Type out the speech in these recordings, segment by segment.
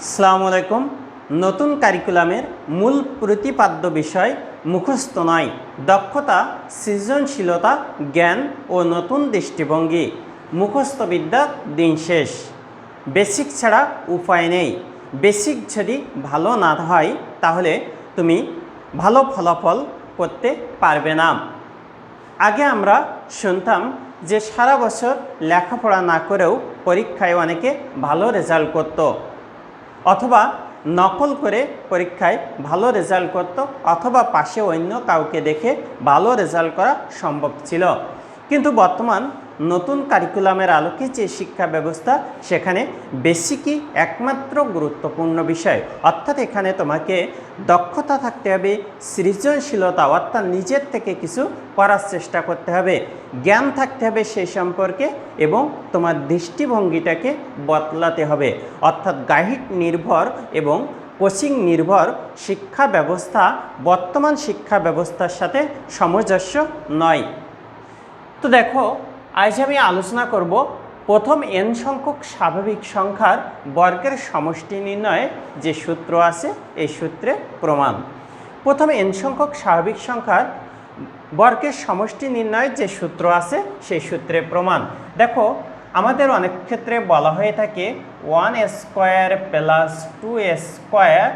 আসসালামু আলাইকুম। নতুন কারিকুলামের মূল প্রতিপাদ্য বিষয় মুখস্থ নয়, দক্ষতা, সৃজনশীলতা, জ্ঞান ও নতুন দৃষ্টিভঙ্গি। মুখস্থ বিদ্যার দিন শেষ। বেসিক ছাড়া উপায় নেই। বেসিক যদি ভালো না হয়, তাহলে তুমি ভালো ফলাফল করতে পারবে না। আগে আমরা শুনতাম যে সারা বছর লেখাপড়া না করেও পরীক্ষায় অনেকে ভালো রেজাল্ট করত। অথবা নকল করে পরীক্ষায় ভালো রেজাল্ট করত, অথবা পাশে অন্য কাউকে দেখে ভালো রেজাল্ট করা সম্ভব ছিল। কিন্তু বর্তমান নতুন কারিকুলামের আলোকে যে শিক্ষা ব্যবস্থা, সেখানে বেসিকই একমাত্র গুরুত্বপূর্ণ বিষয়। অর্থাৎ এখানে তোমাকে দক্ষতা থাকতে হবে, সৃজনশীলতা, অর্থাৎ নিজের থেকে কিছু করার চেষ্টা করতে হবে। জ্ঞান থাকতে হবে সেই সম্পর্কে এবং তোমার দৃষ্টিভঙ্গিটাকে বদলাতে হবে। অর্থাৎ গাইড নির্ভর এবং কোচিং নির্ভর শিক্ষা ব্যবস্থা বর্তমান শিক্ষা ব্যবস্থার সাথে সামঞ্জস্য নয়। তো দেখো, আজ আমি আলোচনা করব প্রথম এন সংখ্যক স্বাভাবিক সংখ্যার বর্গের সমষ্টি নির্ণয়ে যে সূত্র আছে, এই সূত্রে প্রমাণ। প্রথম এন সংখ্যক স্বাভাবিক সংখ্যার বর্গের সমষ্টি নির্ণয়ের যে সূত্র আছে, সেই সূত্রে প্রমাণ। দেখো, আমাদের অনেক ক্ষেত্রে বলা হয়ে থাকে one square plus two square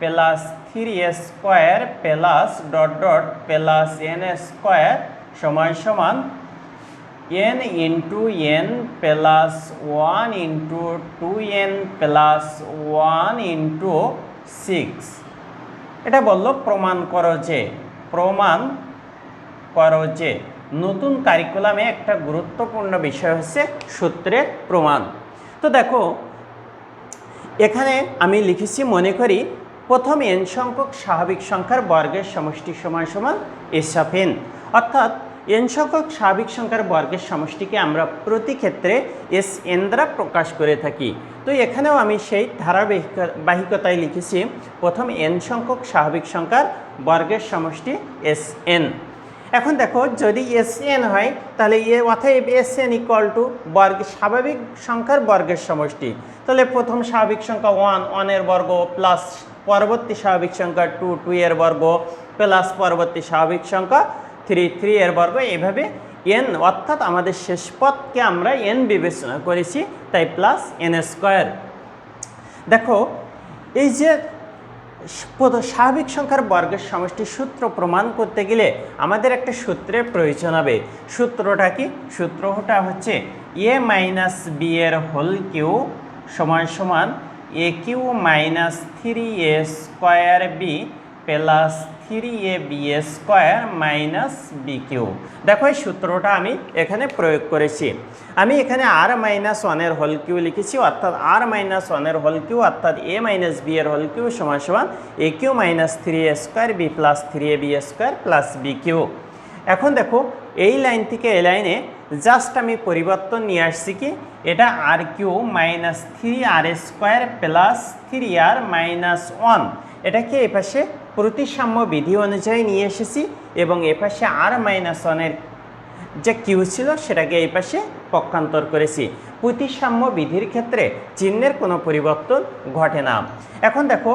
plus three square plus dot dot plus N square সমান সমান into N plus one into two N plus one into six এটা বলল প্রমাণ করো যে, প্রমাণ করো যে, নতুন কারিকুলামে একটা গুরুত্বপূর্ণ বিষয় হচ্ছে সূত্রের প্রমাণ। তো দেখো, এখানে আমি লিখেছি, মনে করি প্রথম এন সংখ্যক স্বাভাবিক সংখ্যার বর্গের সমষ্টি সমান সমান এস অফ এন অর্থাৎ এন সংখ্যক স্বাভাবিক সংখ্যার বর্গের সমষ্টিকে আমরা প্রতি ক্ষেত্রে এস এন দ্বারা প্রকাশ করে থাকি। তো এখানেও আমি সেই ধারাবাহিকতায় লিখেছি, প্রথম এন সংখ্যক স্বাভাবিক সংখ্যার বর্গের সমষ্টি এস এন। এখন দেখো, যদি এস এন হয়, তাহলে এ অতএব এস এন ইকুয়াল টু বর্গ স্বাভাবিক সংখ্যার বর্গের সমষ্টি। তাহলে প্রথম স্বাভাবিক সংখ্যা ওয়ান ওয়ানের বর্গ প্লাস পরবর্তী স্বাভাবিক সংখ্যা টু টু এর বর্গ প্লাস পরবর্তী স্বাভাবিক সংখ্যা থ্রি থ্রি এর বর্গ, এভাবে এন অর্থাৎ আমাদের শেষ পথকে আমরা এন বিবেচনা করেছি, তাই প্লাস এন স্কোয়ার দেখো, এই যে স্বাভাবিক সংখ্যার বর্গের সমষ্টি সূত্র প্রমাণ করতে গেলে আমাদের একটা সূত্রের প্রয়োজন হবে। সূত্রটা কি? সূত্রটা হচ্ছে এ মাইনাস বি এর হোল কিউ সমান সমান A cube minus three A square B plus three A B A square minus B cube দেখো এই সূত্রটা আমি এখানে প্রয়োগ করেছি। আমি এখানে আর মাইনাস ওয়ানের হোল কিউ লিখেছি, অর্থাৎ আর মাইনাস ওয়ানের হোল কিউ অর্থাৎ এ মাইনাস বি এর হোল কিউ সমান সমান A cube minus three A square B plus three A B square plus B cube এখন দেখো, এই লাইন থেকে এই লাইনে জাস্ট আমি পরিবর্তন নিয়ে আসছি কি? এটা R cube minus three R square plus three R minus one এটাকে এপাশে প্রতিসাম্য বিধি অনুযায়ী নিয়ে এসেছি এবং এপাশে আর মাইনাস ওয়ানের যে কিউ ছিল সেটাকে এই পাশে পক্ষান্তর করেছি। প্রতিসাম্য বিধির ক্ষেত্রে চিহ্নের কোনো পরিবর্তন ঘটে না। এখন দেখো,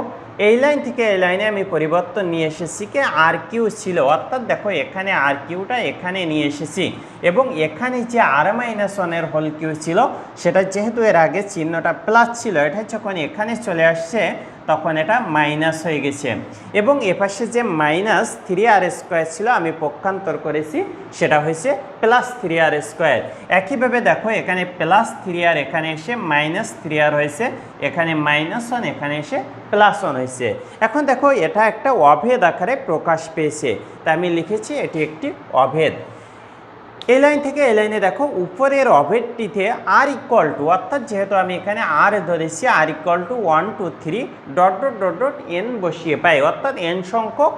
এই লাইন থেকে এই লাইনে আমি পরিবর্তন নিয়ে এসেছি কে আর কিউ ছিল। অর্থাৎ দেখো, এখানে আর কিউটা এখানে নিয়ে এসেছি এবং এখানে যে আর মাইনাস ওয়ানের হোল কিউ ছিল, সেটা যেহেতু এর আগে চিহ্নটা প্লাস ছিল, এটা যখন এখানে চলে আসছে তখন এটা মাইনাস হয়ে গেছে। এবং এপাশে যে মাইনাস থ্রি আর স্কোয়ার ছিল, আমি পক্ষান্তর করেছি, সেটা হয়েছে প্লাস থ্রি আর স্কোয়ার একইভাবে দেখো, এখানে প্লাস থ্রি আর এখানে এসে মাইনাস থ্রি আর হয়েছে, এখানে মাইনাস ওয়ান এখানে এসে প্লাস ওয়ান হয়েছে। এখন দেখো, এটা একটা অভেদ আকারে প্রকাশ পেয়েছে। তা আমি লিখেছি, এটি একটি অভেদ। এই লাইন থেকে এই লাইনে দেখো, উপরের অভেদটিতে আর ইকুয়াল টু অর্থাৎ যেহেতু আমি এখানে আর ধরেছি R equal to one two three dot dot dot dot N বসিয়ে পাই, অর্থাৎ এন সংখ্যক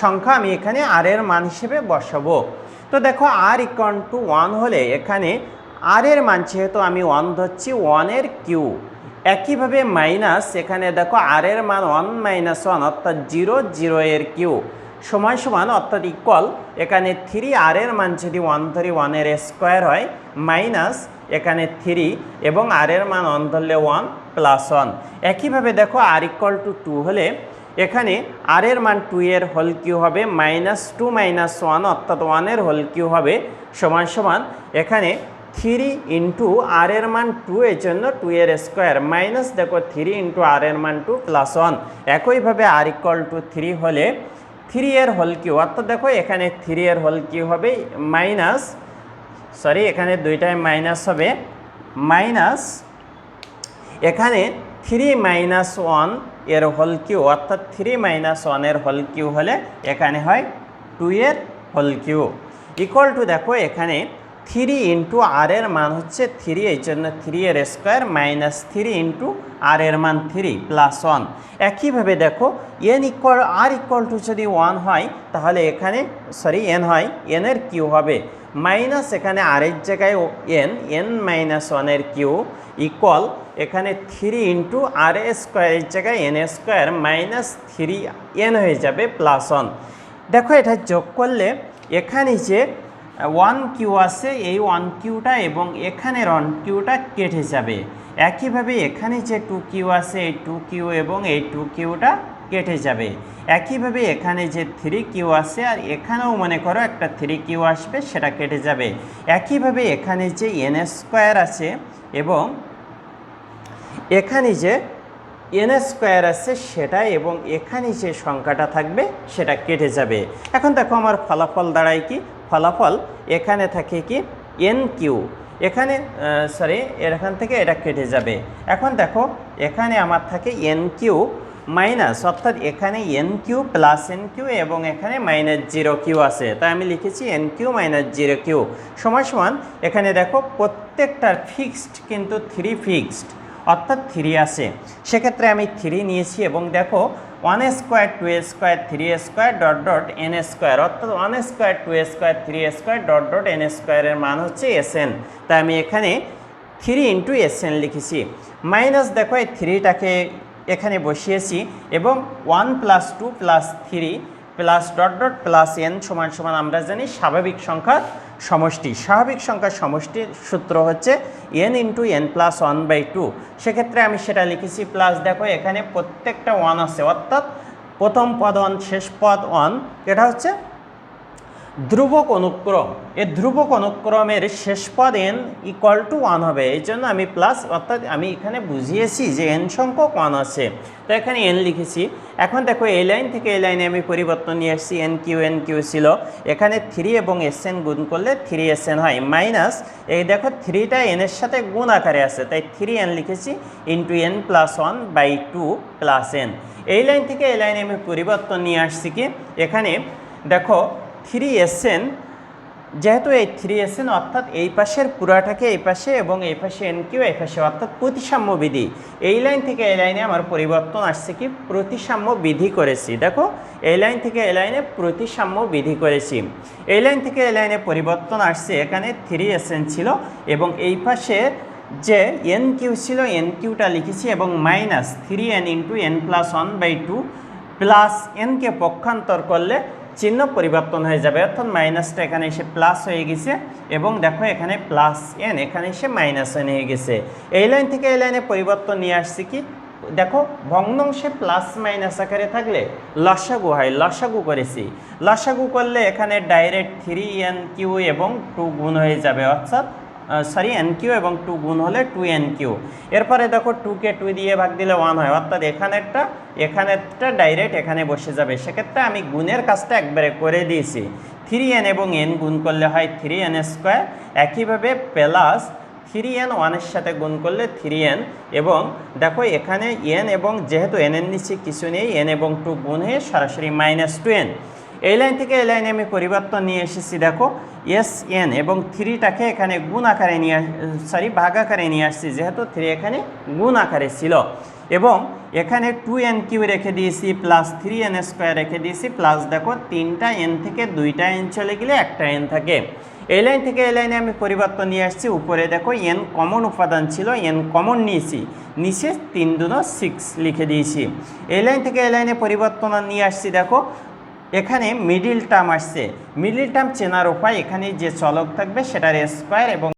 সংখ্যা আমি এখানে আর এর মান হিসেবে বসাবো। তো দেখো আর ইকুয়াল টু ওয়ান হলে এখানে আর এর মান যেহেতু আমি ওয়ান ধরছি ওয়ানের কিউ একইভাবে মাইনাস এখানে দেখো আর এর মান ওয়ান মাইনাস ওয়ান অর্থাৎ জিরো জিরো এর কিউ সমান সমান অর্থাৎ ইকুয়াল এখানে থ্রি আর এর মান যদি ওয়ান ধরি ওয়ানের স্কোয়ার হয় মাইনাস এখানে থ্রি এবং আর এর মান ওয়ান ধরলে ওয়ান প্লাস ওয়ান একইভাবে দেখো আর ইকুয়াল টু টু হলে এখানে আর এর মান টু এর হোল কিউ হবে মাইনাস টু মাইনাস ওয়ান অর্থাৎ ওয়ানের হোল কিউ হবে, সমান সমান এখানে থ্রি ইন্টু আর এর মান টু এর জন্য টু এর স্কোয়ার মাইনাস দেখো থ্রি ইন্টু আর এর মান টু প্লাস ওয়ান একইভাবে আর ইকুয়াল টু থ্রি হলে থ্রি এর হল কিউ অর্থাৎ দেখো, এখানে থ্রি এর হল কিউ হবে মাইনাস সরি এখানে দুইটাই মাইনাস হবে মাইনাস এখানে থ্রি মাইনাস ওয়ানের হল কিউ অর্থাৎ থ্রি মাইনাস ওয়ানের হল কিউ হলে এখানে হয় টু এর হল কিউ ইকুয়াল টু দেখো, এখানে থ্রি ইন্টু আর এর মান হচ্ছে থ্রি এই জন্য থ্রি এর square minus three into R এর মান থ্রি প্লাস ওয়ান একইভাবে দেখো N equal R equal to যদি ওয়ান হয়, তাহলে এখানে সরি এন হয় এন এর কিউ হবে। মাইনাস এখানে আর এর জায়গায় এন এন মাইনাস ওয়ানের কিউ ইকুয়াল এখানে থ্রি ইন্টু আর স্কোয়ারের জায়গায় N square minus three N হয়ে যাবে প্লাস ওয়ান দেখো, এটা যোগ করলে এখানে যে ওয়ান কিউ আছে, এই ওয়ান কিউটা এবং এখানের ওয়ান কিউটা কেটে যাবে। একইভাবে এখানে যে টু কিউ আছে, এই টু কিউ এবং এই টু কিউটা কেটে যাবে। একইভাবে এখানে যে থ্রি কিউ আছে, আর এখানেও মনে করো একটা থ্রি কিউ আসবে, সেটা কেটে যাবে। একইভাবে এখানে যে এন স্কোয়ার আছে এবং এখানে যে এন স্কোয়ার আছে, সেটা এবং এখানে যে সংখ্যাটা থাকবে, সেটা কেটে যাবে। এখন দেখো আমার ফলাফল দাঁড়ায় কি? ফলাফল এখানে থাকে কি? এন কিউ এখানে সরি এখান থেকে এটা কেটে যাবে। এখন দেখো, এখানে আমার থাকে এন কিউ মাইনাস অর্থাৎ এখানে N cube plus N cube এবং এখানে মাইনাস জিরো কিউ আছে। তাই আমি লিখেছি N cube minus zero cube সমান সমান, এখানে দেখো প্রত্যেকটার ফিক্সড কিন্তু থ্রি ফিক্সড অর্থাৎ থ্রি আছে। সেক্ষেত্রে আমি থ্রি নিয়েছি এবং দেখো one square two square three square dot dot N square অর্থাৎ one square two square three square dot dot N স্কোয়ারের মান হচ্ছে এস এন তাই আমি এখানে থ্রি ইন্টু এস এন লিখেছি। মাইনাস দেখো, এই থ্রিটাকে এখানে বসিয়েছি এবং one plus two plus three plus dot dot plus N সমান সমান আমরা জানি স্বাভাবিক সংখ্যার সমষ্টি, স্বাভাবিক সংখ্যার সমষ্টির সূত্র হচ্ছে N into N plus one by two সেক্ষেত্রে আমি সেটা লিখেছি প্লাস দেখো এখানে প্রত্যেকটা ওয়ান আছে, অর্থাৎ প্রথম পদ ওয়ান শেষ পদ ওয়ান এটা হচ্ছে ধ্রুবক অনুক্রম। এই ধ্রুবক অনুক্রমের শেষ পদ এন ইকুয়াল টু ওয়ান হবে। এই জন্য আমি প্লাস অর্থাৎ আমি এখানে বুঝিয়েছি যে এন সংখ্যক ওয়ান আছে। তো এখানে এন লিখেছি। এখন দেখো, এই লাইন থেকে এই লাইনে আমি পরিবর্তন নিয়ে এসেছি এন কিউ এন কিউ ছিল। এখানে থ্রি এবং এস এন গুণ করলে থ্রি এস এন হয়। মাইনাস এই দেখো থ্রিটা এনের সাথে গুণ আকারে আছে। তাই থ্রি এন লিখেছি into N plus one by two plus N এই লাইন থেকে এই লাইনে আমি পরিবর্তন নিয়ে আসছি কি? এখানে দেখো থ্রি এসএন যেহেতু এই থ্রি এসএন অর্থাৎ এই পাশের পুরাটাকে এই পাশে এবং এই পাশে এন কিউ, এই পাশে অর্থাৎ প্রতিসাম্য বিধি। এই লাইন থেকে এই লাইনে আমার পরিবর্তন আসছে কি? প্রতিসাম্য বিধি করেছি। দেখো, এই লাইন থেকে এই লাইনে প্রতিসাম্য বিধি করেছি। এই লাইন থেকে এই লাইনে পরিবর্তন আসছে এখানে থ্রি এসএন ছিল এবং এই পাশে যে এন কিউ ছিল, এন কিউটা লিখেছি এবং minus three N into N plus one by two plus NK পক্ষান্তর করলে চিহ্ন পরিবর্তন হয়ে যাবে। অর্থাৎ মাইনাসটা এখানে এসে প্লাস হয়ে গেছে এবং দেখো এখানে প্লাস এন এখানে এসে মাইনাস এন হয়ে গেছে। এই লাইন থেকে এই লাইনে পরিবর্তন নিয়ে আসছি কি? দেখো, ভগ্নংশে প্লাস মাইনাস আকারে থাকলে লসাগু হয়, লসাগু করেছি। লসাগু করলে এখানে ডাইরেক্ট থ্রি এন কিউ এবং টু গুণ হয়ে যাবে। অর্থাৎ সরি এন কিউ এবং টু গুণ হলে টু এন কিউ। এরপরে দেখো টুকে টু দিয়ে ভাগ দিলে ওয়ান হয়। অর্থাৎ এখানেরটা এখানেরটা ডাইরেক্ট এখানে বসে যাবে। সেক্ষেত্রে আমি গুণের কাজটা একবারে করে দিয়েছি। থ্রি এন এবং এন গুণ করলে হয় থ্রি এন স্কোয়ার একইভাবে প্লাস থ্রি এন ওয়ানের সাথে গুণ করলে থ্রি এন এবং দেখো এখানে এন এবং যেহেতু এন এর নিচে কিছু নেই এন এবং টু গুণ হয়ে সরাসরি মাইনাস টু এন এই লাইন থেকে এই লাইনে আমি পরিবর্তন নিয়ে এসেছি, দেখো এস এন এবং থ্রিটাকে এখানে গুণ আকারে নিয়ে সরি ভাগ আকারে নিয়ে আসছি, যেহেতু থ্রি এখানে গুণ আকারে ছিল। এবং এখানে টু এন কিউ রেখে দিয়েছি প্লাস থ্রি এন স্কোয়ার রেখে দিয়েছি প্লাস দেখো, তিনটা এন থেকে দুইটা এন চলে গেলে একটা এন থাকে। এই লাইন থেকে এই লাইনে আমি পরিবর্তন নিয়ে আসছি, উপরে দেখো এন কমন উপাদান ছিল এন কমন নিয়েছি। নিচে তিন দুনো সিক্স লিখে দিয়েছি। এই লাইন থেকে এই লাইনে পরিবর্তন নিয়ে আসছি, দেখো এখানে মিডিল টার্ম আসছে। মিডিল টার্ম চেনার উপায় এখানে যে চলক থাকবে সেটার স্কোয়ার এবং